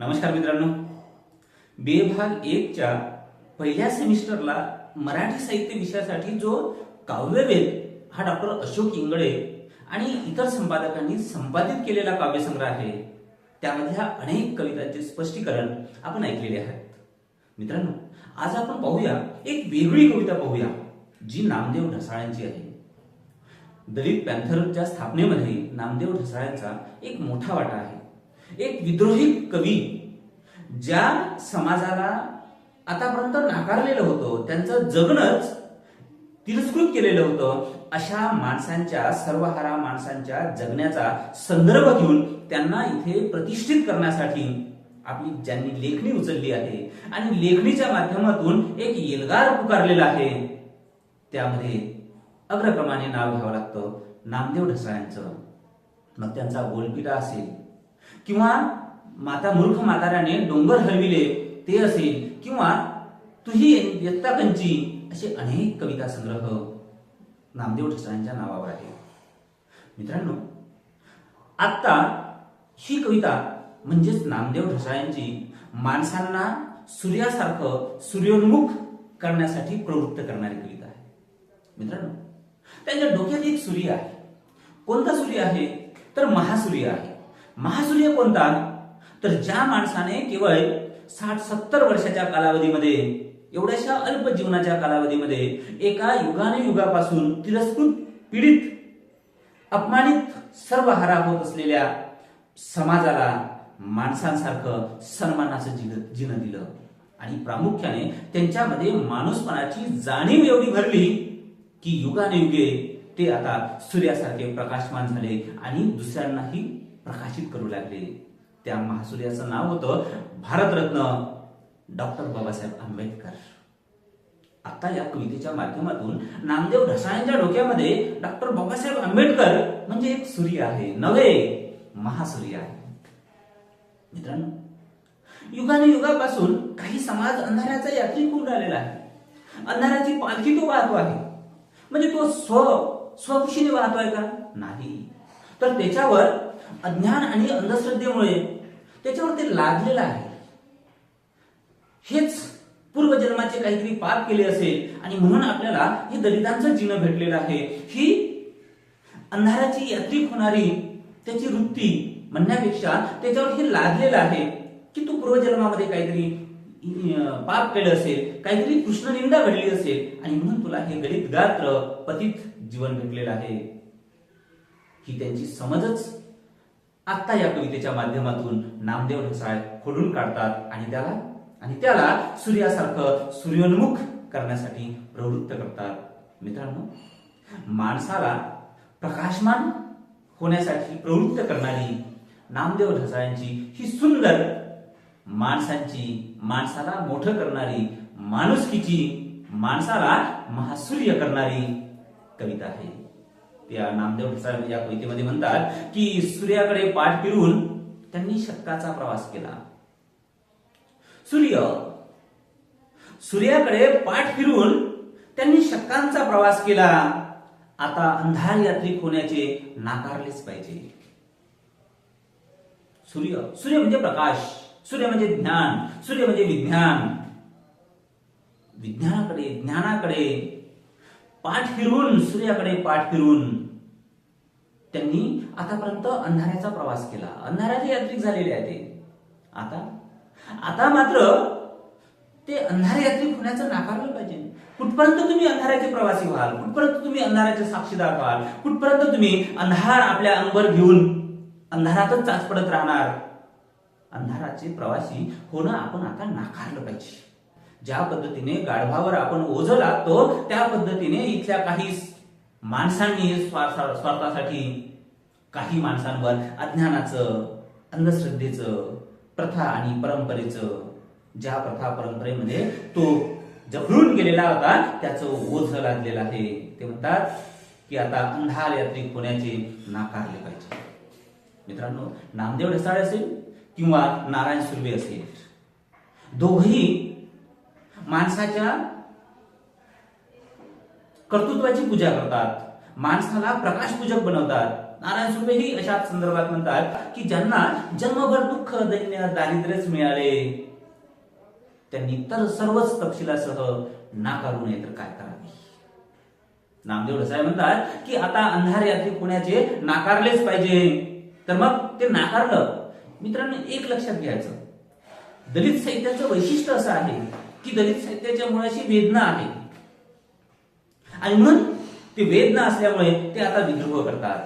नमस्कार मित्रांनो. बे भाग एकच्या पहिल्या सेमिस्टरला मराठी साहित्य विषयासाठी जो काव्यवेद हा डॉक्टर अशोक इंगळे आणि इतर संपादकांनी संपादित केलेला काव्यसंग्रह आहे त्यामधल्या अनेक कवितांचे स्पष्टीकरण आपण ऐकलेले आहेत. मित्रांनो आज आपण पाहूया एक वेगळी कविता पाहूया जी नामदेव ढसाळ्यांची आहे. दलित पॅन्थरच्या स्थापनेमध्ये नामदेव ढसाळ्यांचा एक मोठा वाटा आहे. एक विद्रोही कवी ज्या समाजाला आतापर्यंत नाकारलेलं होतं त्यांचं जगणच तिरस्कृत केलेलं होतं अशा माणसांच्या सर्वहारा माणसांच्या जगण्याचा संदर्भ घेऊन त्यांना इथे प्रतिष्ठित करण्यासाठी आपली ज्यांनी लेखणी उचलली आहे आणि लेखणीच्या माध्यमातून एक येलगार पुकारलेला आहे. त्यामध्ये अग्रक्रमाने नाव घ्यावं लागतं. नामदेव ढसाळ्यांचं मग त्यांचा गोलपिटा असेल. किंवा माता मूर्ख म्हाताऱ्याने डोंगर हलविले ते असेल. किंवा तुही यत्ता कंची असे अनेक कविता संग्रह. नामदेव ठसरांच्या नावावर आहे. मित्रांनो आत्ता ही कविता म्हणजेच नामदेव ढसाळ्यांची माणसांना सूर्यासारखं सूर्योन्मुख करण्यासाठी प्रवृत्त करणारी कविता आहे. मित्रांनो त्यांच्या डोक्यात एक सूर्य आहे. कोणता सूर्य आहे? तर महासूर्य आहे. महासूर्य कोणता? तर ज्या माणसाने केवळ साठ सत्तर वर्षाच्या कालावधीमध्ये एवढ्याशा अल्प जीवनाच्या कालावधीमध्ये एका युगाने युगापासून तिरस्कृत पीडित अपमानित सर्वहारा होत असलेल्या समाजाला माणसांसारखं सन्मानाचं जीन जीवन दिलं. आणि प्रामुख्याने त्यांच्यामध्ये माणूसपणाची जाणीव एवढी भरली की युगाने युगे ते आता सूर्यासारखे प्रकाशमान झाले आणि दुसऱ्यांनाही प्रकाशित करू लागले. त्या महासूर्याचं नाव होतं भारतरत्न डॉक्टर बाबासाहेब आंबेडकर. आता या कवितेच्या माध्यमातून नामदेव ढसाळ्यांच्या डोक्यामध्ये डॉक्टर बाबासाहेब आंबेडकर म्हणजे एक सूर्य आहे नव्हे महासूर्य आहे. मित्रांनो युगाने युगापासून काही समाज अंधाराचा यात्री खूप राहिलेला आहे. अंधाराची पालखी तो वाहतो आहे. म्हणजे तो स्व स्वखुशीने वाहतोय का? नाही. तर त्याच्यावर अज्ञान आणि अंधश्रद्धेमुळे त्याच्यावर ते लादलेलं आहे. हेच पूर्वजन्माचे काहीतरी पाप केले असेल आणि म्हणून आपल्याला हे दलितांचं जीवन भेटलेलं आहे. ही अंधाराची यात्रिक होणारी त्याची वृत्ती म्हणण्यापेक्षा त्याच्यावर हे लादलेलं आहे की तू पूर्वजन्मामध्ये काहीतरी पाप केलं असेल काहीतरी कृष्णनिंदा घडली असेल आणि म्हणून तुला हे दलित गात्र पतित जीवन भेटलेलं आहे. ही त्यांची समजच आत्ता या कवितेच्या माध्यमातून नामदेव ढसाळ खोडून काढतात आणि त्याला आणि त्याला सूर्यासारखं सूर्योन्मुख करण्यासाठी प्रवृत्त करतात. मित्रांनो माणसाला प्रकाशमान होण्यासाठी प्रवृत्त करणारी नामदेव ढसाळ्यांची ही सुंदर माणसांची माणसाला मोठं करणारी माणुसकीची माणसाला महासूर्य करणारी कविता आहे. त्या नामदेव ठसाळ या कवितेमध्ये म्हणतात की सूर्याकडे पाठ फिरून त्यांनी शतकाचा प्रवास केला. सूर्य. सूर्याकडे पाठ फिरून त्यांनी शतकांचा प्रवास केला. आता अंधार यात्रिक होण्याचे नाकारलेच पाहिजे. सूर्य. सूर्य म्हणजे प्रकाश. सूर्य म्हणजे ज्ञान. सूर्य म्हणजे विज्ञान. विज्ञानाकडे ज्ञानाकडे पाठ फिरून सूर्याकडे पाठ फिरून त्यांनी आतापर्यंत अंधाराचा प्रवास केला. अंधाराचे यात्रिक झालेले आहे ते. आता? आता मात्र ते अंधार यात्रिक होण्याचं नाकारलं पाहिजे. कुठपर्यंत तुम्ही अंधाराचे प्रवासी व्हाल? कुठपर्यंत तुम्ही अंधाराचे साक्षीदार व्हाल कुठपर्यंत तुम्ही अंधार आपल्या अंगवर घेऊन अंधारातच चाच पडत राहणार? अंधाराचे प्रवासी होणं आपण आता नाकारलं पाहिजे. ज्या पद्धतीने गाढवावर आपण ओझ लागतो त्या पद्धतीने इथल्या काही माणसांनी स्वार्थासाठी काही माणसांवर अज्ञानाचं अंधश्रद्धेचं प्रथा आणि परंपरेचं ज्या प्रथा परंपरेमध्ये तो जखडून गेलेला होता त्याचं ओझ लागलेलं आहे. ते म्हणतात की आता अंधार यात्रिक होण्याचे नाकारले पाहिजे. मित्रांनो नामदेव ढसाळे असेल किंवा नारायण सुर्वे असेल दोघही माणसाच्या कर्तृत्वाची पूजा करतात. माणसाला प्रकाशपूजक बनवतात. नारायण सुर्वे ही अशा संदर्भात म्हणतात की ज्यांना जन्मभर दुःख दैन्य दारिद्र्यच मिळाले त्यांनी तर सर्वच तपशिलासह नाकारू नये तर काय करावे? नामदेव ढसाळे म्हणतात की आता अंधार यात्री पुण्याचे नाकारलेच पाहिजे. तर मग ते नाकारलं. मित्रांनो एक लक्षात घ्यायचं. दलित साहित्याचं वैशिष्ट्य असं आहे की दलित साहित्याच्या मुळाशी वेदना आहे. आणि म्हणून ते वेदना असल्यामुळे ते आता विद्रोह करतात.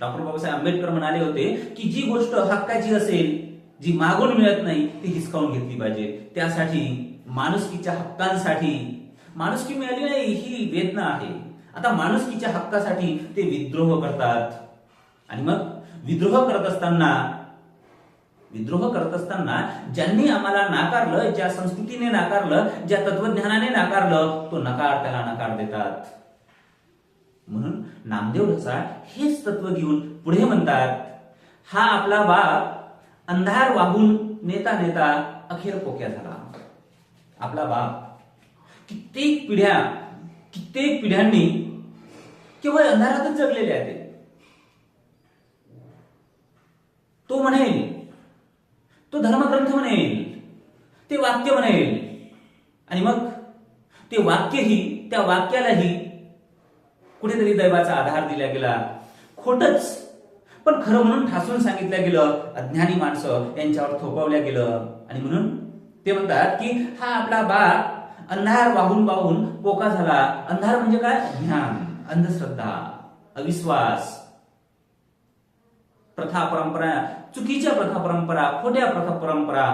डॉक्टर बाबासाहेब आंबेडकर म्हणाले होते की जी गोष्ट हक्काची असेल जी मागून मिळत नाही ती हिसकावून घेतली पाहिजे. त्यासाठी माणुसकीच्या हक्कांसाठी माणुसकी मिळाली नाही ही वेदना आहे. आता माणुसकीच्या हक्कासाठी ते विद्रोह करतात. आणि मग विद्रोह करत असताना विद्रोह करत असताना ज्यांनी आम्हाला नाकारलं ज्या संस्कृतीने नाकारलं ज्या तत्वज्ञानाने नाकारलं तो नकार त्याला नकार देतात म्हणून नामदेव ढसाळ हेच तत्व घेऊन पुढे म्हणतात हा आपला बाप अंधार वाहून नेता नेता अखेर पोक्या झाला आपला बाप कित्येक पिढ्या कित्येक पिढ्यांनी केवळ अंधारातच जगलेले आहेत ते. तो म्हणेल तो धर्मग्रंथ म्हणेल. ते वाक्य म्हणेल. आणि मग ते वाक्यही त्या वाक्यालाही कुठेतरी दैवाचा आधार दिला गेला. खोटच पण खरं म्हणून ठासून सांगितलं गेलं. अज्ञानी माणसं यांच्यावर थोपवल्या गेलं. आणि म्हणून ते म्हणतात की हा आपला बाप अंधार वाहून वाहून पोका झाला. अंधार म्हणजे काय? ज्ञान अंधश्रद्धा अविश्वास. प्रथा परंपरा चुकीच्या प्रथा परंपरा खोट्या प्रथा परंपरा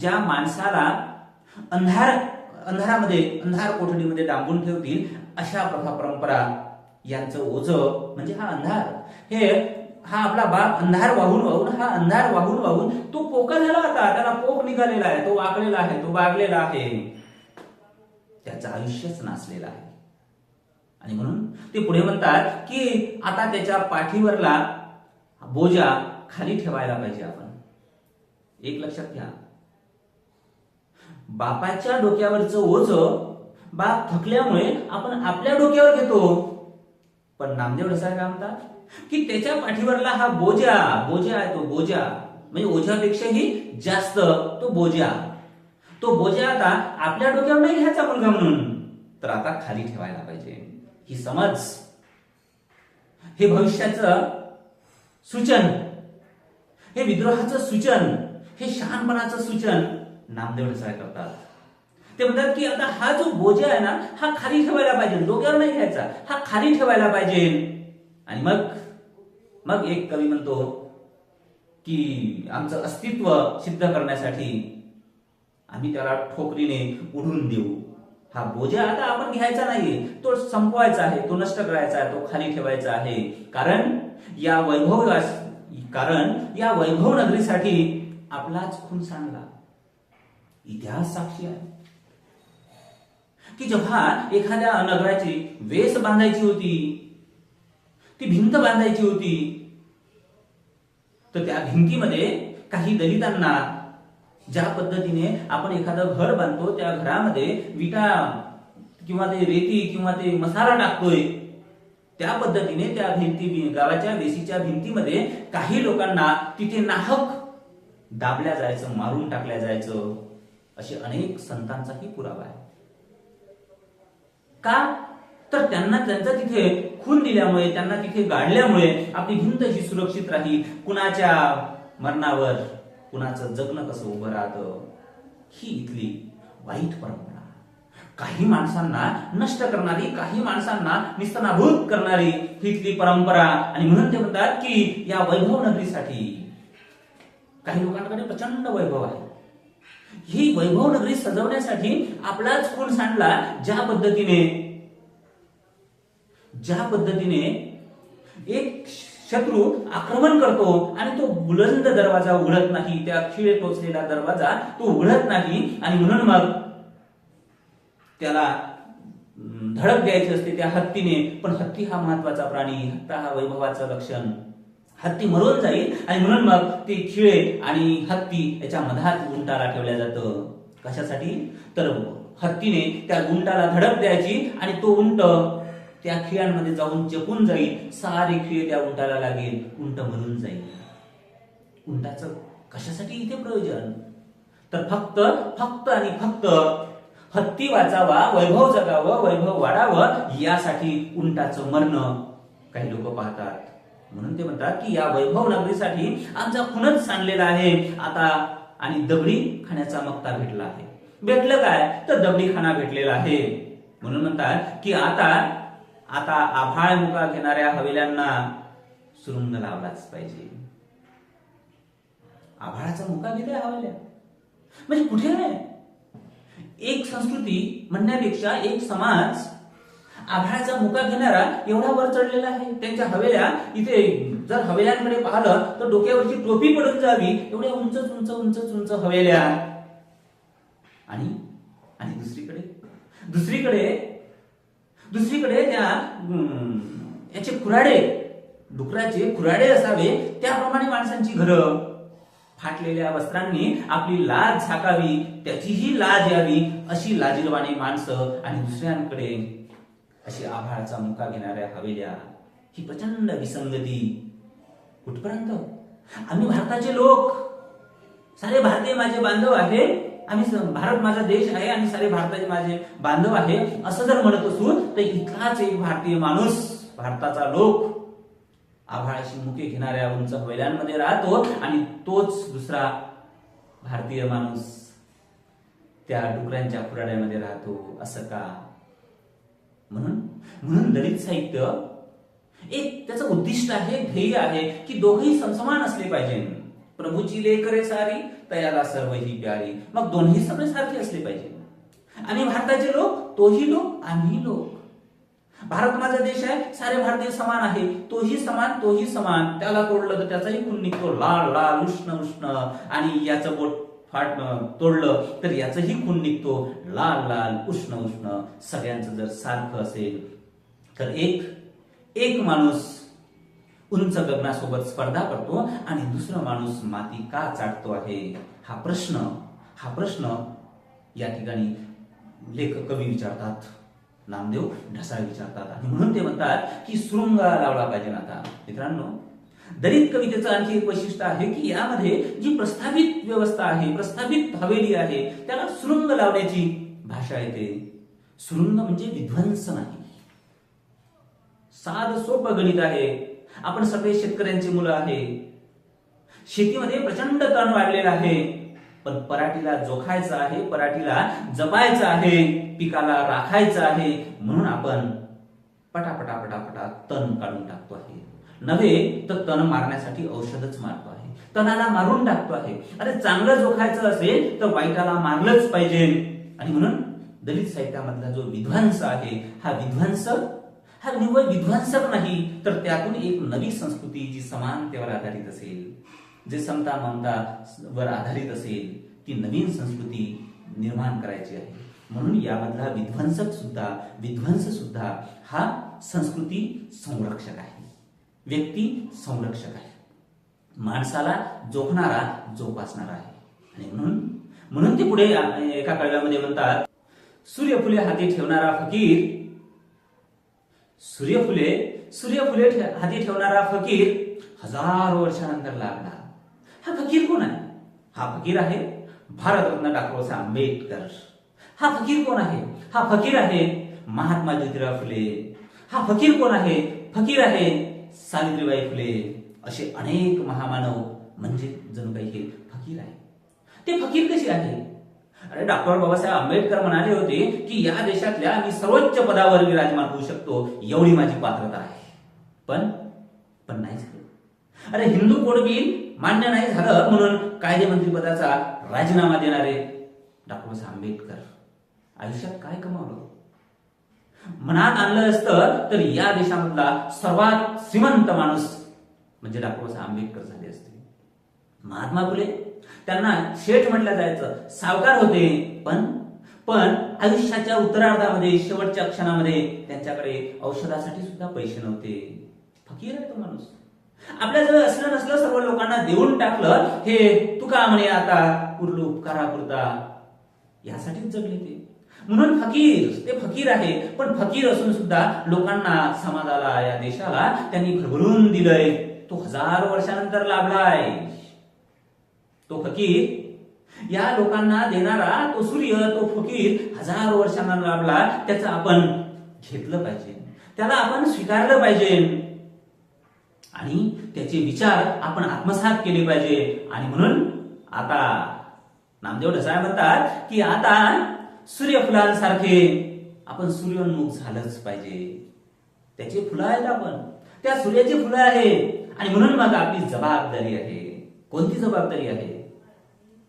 ज्या माणसाला अंधार अंधारामध्ये अंधार कोठडीमध्ये डांबून ठेवतील अशा प्रथा परंपरा यांचं ओझ म्हणजे हा अंधार. हे हा आपला बाप अंधार वाहून वाहून हा अंधार वाहून वाहून तो पोका झाला होता. त्याला पोक निघालेला आहे तो वाकलेला आहे तो वागलेला आहे. त्याचं आयुष्यच नाचलेलं आहे. आणि म्हणून ते पुढे म्हणतात की आता त्याच्या पाठीवरला बोजा खाली ठेवायला पाहिजे आपण. एक लक्षात घ्या. बापाच्या डोक्यावरचं ओझ बाप थकल्यामुळे आपण आपल्या डोक्यावर घेतो. पण नामदेव ढसाळ काय म्हणतात? की त्याच्या पाठीवरला हा बोजा बोजा आहे तो बोजा. म्हणजे ओझ्यापेक्षाही जास्त तो बोजा. तो बोजा आता आपल्या डोक्यावर नाही घ्यायचा मुलगा म्हणून. तर आता खाली ठेवायला पाहिजे. ही समज. हे भविष्याचं सूचन. हे विद्रोहाचं सूचन हे शहाणपणाचं सूचन नामदेव ढसाळ करतात. ते म्हणतात की आता हा जो बोजा आहे ना हा खाली ठेवायला पाहिजे डोक्यावर नाही घ्यायचा हा खाली ठेवायला पाहिजे. आणि मग मग एक कवी म्हणतो की आमचं अस्तित्व सिद्ध करण्यासाठी आम्ही त्याला ठोकरीने उडून देऊ. हा बोजा आता आपण घ्यायचा नाही तो संपवायचा आहे तो नष्ट करायचा आहे तो खाली ठेवायचा आहे. कारण या वैभव कारण या वैभव नगरीसाठी आपलाच खून सांगला. इतिहास साक्षी आहे. की जेव्हा एखाद्या नगराची वेस बांधायची होती ती भिंत बांधायची होती तर त्या भिंतीमध्ये काही दलितांना ज्या पद्धतीने आपण एखादं घर बांधतो त्या घरामध्ये विटा किंवा ते रेती किंवा ते मसाला टाकतोय त्या पद्धतीने त्या भिंती गावाच्या वेशीच्या भिंतीमध्ये काही लोकांना तिथे नाहक दाबल्या जायचं मारून टाकल्या जायचं असे अनेक संतांचाही पुरावा आहे. का? तर त्यांना त्यांचा तिथे खून दिल्यामुळे त्यांना तिथे गाडल्यामुळे आपली भिंत ही सुरक्षित राहील. कुणाच्या मरणावर कुणाचं जगणं कसं उभं राहतं ही इथली वाईट परंपरा. काही माणसांना नष्ट करणारी काही माणसांना निस्तनाभूत करणारी ही परंपरा. आणि म्हणून ते म्हणतात की या वैभव नगरीसाठी काही लोकांकडे प्रचंड वैभव आहे. ही वैभव नगरी सजवण्यासाठी आपलाच खून सांडला ज्या पद्धतीने ज्या पद्धतीने एक शत्रू आक्रमण करतो आणि तो बुलंद दरवाजा उघडत नाही त्या खिळे टोचलेला दरवाजा तो उघडत नाही. आणि म्हणून मग त्याला धडक द्यायची असते त्या हत्तीने. पण हत्ती हा महत्त्वाचा प्राणी हत्ता हा वैभवाचं लक्षण. हत्ती मरून जाईल आणि म्हणून मग ते खिळे आणि हत्ती याच्या मधात गुंटाला ठेवल्या जातं. कशासाठी? तर हत्तीने त्या गुंटाला धडक द्यायची आणि तो उंट त्या खिळ्यांमध्ये जाऊन जपून जाईल. सारे खिळे त्या उंटाला लागेल. उंट मरून जाईल. उंटाचं कशासाठी इथे प्रयोजन? तर फक्त फक्त आणि फक्त हत्ती वाचावा वैभव जगावं वैभव वाढावं यासाठी उंटाचं मरणं काही लोक पाहतात. म्हणून ते म्हणतात की या वैभव नगरीसाठी आमचा खूनच सांडलेला आहे. आता आणि दगडी खाण्याचा मक्ता भेटला आहे. भेटलं काय? तर दगडी खाना भेटलेला आहे. म्हणून म्हणतात की आता आता आभाळ मुका घेणाऱ्या हवेल्यांना सुरुंग लावलाच पाहिजे. आभाळाचा मुका घेते हवेल्या. म्हणजे कुठे नाही एक संस्कृती म्हणण्यापेक्षा एक समाज आभाळाचा मुका घेणारा एवढा वर चढलेला आहे. त्यांच्या हवेल्या इथे जर हवेल्यांकडे पाहिलं तर डोक्यावरची टोपी पडून जावी. एवढ्या उंच उंच उंच उंच हवेल्या. आणि आणि दुसरीकडे? दुसरीकडे दुसरीकडे त्या याचे खुराडे डुकराचे खुराडे असावे. त्याप्रमाणे माणसांची घरं. फाटलेल्या वस्त्रांनी आपली लाज झाकावी त्याचीही लाज यावी अशी लाजीरवाणी माणसं आणि दुसऱ्यांकडे अशी आभाळाचा मुका घेणाऱ्या हवेल्या ही प्रचंड विसंगती. कुठपर्यंत? आम्ही भारताचे लोक. सारे भारतीय माझे बांधव आहे. आम्ही भारत माझा देश आहे आणि सारे भारताचे माझे बांधव आहे. असं जर म्हणत असू तर इथलाच एक भारतीय माणूस भारताचा लोक. आभाळाशी मुके घेणाऱ्या उंच बैलांमध्ये राहतो आणि तोच दुसरा भारतीय माणूस त्या डुकरांच्या खुराड्यामध्ये राहतो असं का? म्हणून म्हणून दलित साहित्य एक त्याचं उद्दिष्ट आहे ध्येय आहे की दोघेही समसमान असले पाहिजे. प्रभूची लेकरे सारी तयाला सर्व ही प्यारी. मग दोन्ही सगळे सारखे असले पाहिजे. आणि भारताचे लोक तोही लोक आम्ही लोक. भारत माझा देश आहे सारे भारतीय समान आहे. तोही समान तोही समान. त्याला तोडलं तर त्याचाही गुण निघतो. लाल लाल उष्ण उष्ण. आणि याचं बोट फाट तोडलं तर याचंही खून निघतो. लाल लाल उष्ण उष्ण. सगळ्यांचं जर सारखं असेल तर एक एक माणूस उंच गगनासोबत स्पर्धा करतो आणि दुसरा माणूस माती का चाटतो आहे? हा प्रश्न हा प्रश्न या ठिकाणी लेखक कवी विचारतात. नामदेव ढसा विचारतात आणि म्हणून ते म्हणतात की शृंग लावला पाहिजे आता. मित्रांनो दलित कवितेचं आणखी एक वैशिष्ट्य आहे की यामध्ये जी प्रस्थापित व्यवस्था आहे प्रस्थापित हवेली आहे त्याला शृंग लावण्याची भाषा येते. शृंग म्हणजे विध्वंस नाही. साध सोपं गणित आहे. आपण सगळे शेतकऱ्यांची मुलं आहे. शेतीमध्ये प्रचंड तण वाढलेला आहे. पण पराठीला जोखायचं आहे पराठीला जपायचं आहे पिकाला राखायचं आहे म्हणून आपण पटापटा पटापटा तण काढून टाकतो आहे. नव्हे तर तण मारण्यासाठी औषधच मारतो आहे. तणाला मारून टाकतो आहे. अरे चांगलं जोखायचं असेल तर वाईटाला मारलंच पाहिजे. आणि म्हणून दलित साहित्यामधला जो विध्वंस आहे हा विध्वंस हा निव्वळ विध्वंसक नाही तर त्यातून एक नवी संस्कृती जी समानतेवर आधारित असेल. जे समता ममता वर आधारित असेल ती नवीन संस्कृती निर्माण करायची आहे. म्हणून यामधला विध्वंसक सुद्धा विध्वंस सुद्धा हा संस्कृती संरक्षक आहे. व्यक्ती संरक्षक आहे. माणसाला जोखणारा जोपासणारा आहे. आणि म्हणून म्हणून ते पुढे एका कळव्यामध्ये म्हणतात सूर्यफुले हाती ठेवणारा फकीर सूर्यफुले सूर्यफुले हाती ठेवणारा फकीर हजारो वर्षानंतर लागला हा फकीर कोण आहे? हा फकीर आहे भारतरत्न डॉक्टर आंबेडकर. हा फकीर कोण आहे? हा फकीर आहे महात्मा ज्योतिराव फुले. हा फकीर कोण आहे? फकीर आहे सावित्रीबाई फुले. असे अनेक महामानव म्हणजे जणू काही हे फकीर आहे. ते फकीर कसे आहे? अरे डॉक्टर बाबासाहेब आंबेडकर म्हणाले होते की या देशातल्या मी सर्वोच्च पदावर विराजमान होऊ शकतो एवढी माझी पात्रता आहे. पण पण नाही झालं. अरे हिंदू कोड बिल मान्य नाही झालं म्हणून कायदेमंत्री पदाचा राजीनामा देणारे डॉक्टर आंबेडकर. आयुष्यात काय कमावलं? मनात आणलं असतं तर या देशामधला सर्वात श्रीमंत माणूस म्हणजे डॉक्टर आंबेडकर झाले असते. महात्मा फुले. त्यांना शेठ म्हटलं जायचं. सावकार होते पण पण आयुष्याच्या उत्तरार्धामध्ये शेवटच्या क्षणामध्ये त्यांच्याकडे औषधासाठी सुद्धा पैसे नव्हते. फकीर आहे तो माणूस. आपल्या जवळ असलं नसलं सर्व लोकांना देऊन टाकलं हे तुका म्हणे आता उरलो उपकारापुरता यासाठीच जगले ते. म्हणून फकीर ते फकीर आहे पण फकीर असून सुद्धा लोकांना समाजाला या देशाला त्यांनी भरभरून दिलंय. तो हजारो वर्षानंतर लाभलाय. तो फकीर या लोकांना देणारा तो सूर्य तो फकीर हजारो वर्षांना लाभला त्याचं आपण घेतलं पाहिजे. त्याला आपण स्वीकारलं पाहिजे. आणि त्याचे विचार आपण आत्मसात केले पाहिजे. आणि म्हणून आता नामदेव ढसाळ म्हणतात की आता सूर्यफुलांसारखे आपण सूर्योन्मुख झालंच पाहिजे. त्याचे फुलं आहेत आपण. त्या सूर्याची फुलं आहे आणि म्हणून मग आपली जबाबदारी आहे. कोणती जबाबदारी आहे?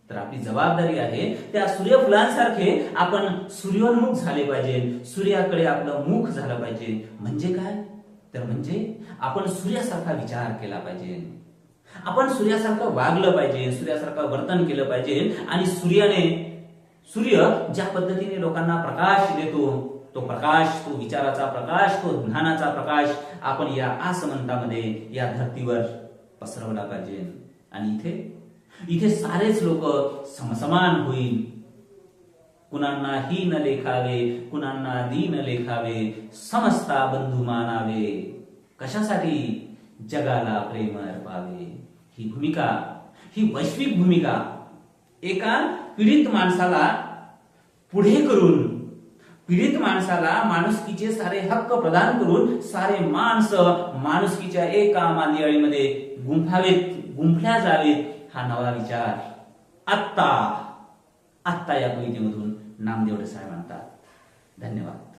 तर आपली जबाबदारी आहे त्या सूर्यफुलांसारखे आपण सूर्योन्मुख झाले पाहिजे. सूर्याकडे आपलं मुख झालं पाहिजे. म्हणजे काय? तर म्हणजे आपण सूर्यासारखा विचार केला पाहिजे. आपण सूर्यासारखं वागलं पाहिजे सूर्यासारखं वर्तन केलं पाहिजे आणि सूर्याने सूर्य ज्या पद्धतीने लोकांना प्रकाश देतो तो प्रकाश तो विचाराचा प्रकाश तो ज्ञानाचा प्रकाश आपण या आसमंतामध्ये या धर्तीवर पसरवला पाहिजे. आणि इथे इथे सारेच लोक समसमान होईल. कुणांना ही न लेखावे कुणांना दीन लेखावे समस्ता बंधू मानावे. कशासाठी? जगाला प्रेम अर्पावे. ही भूमिका ही वैश्विक भूमिका एका पीडित माणसाला पुढे करून पीडित माणसाला माणुसकीचे सारे हक्क प्रदान करून सारे माणसं माणुसकीच्या एका मांदियाळीमध्ये गुंफावेत गुंफल्या जावेत हा नवा विचार आत्ता आत्ता या कवितेमधून नामदेवडे ढसाळ म्हणतात. धन्यवाद.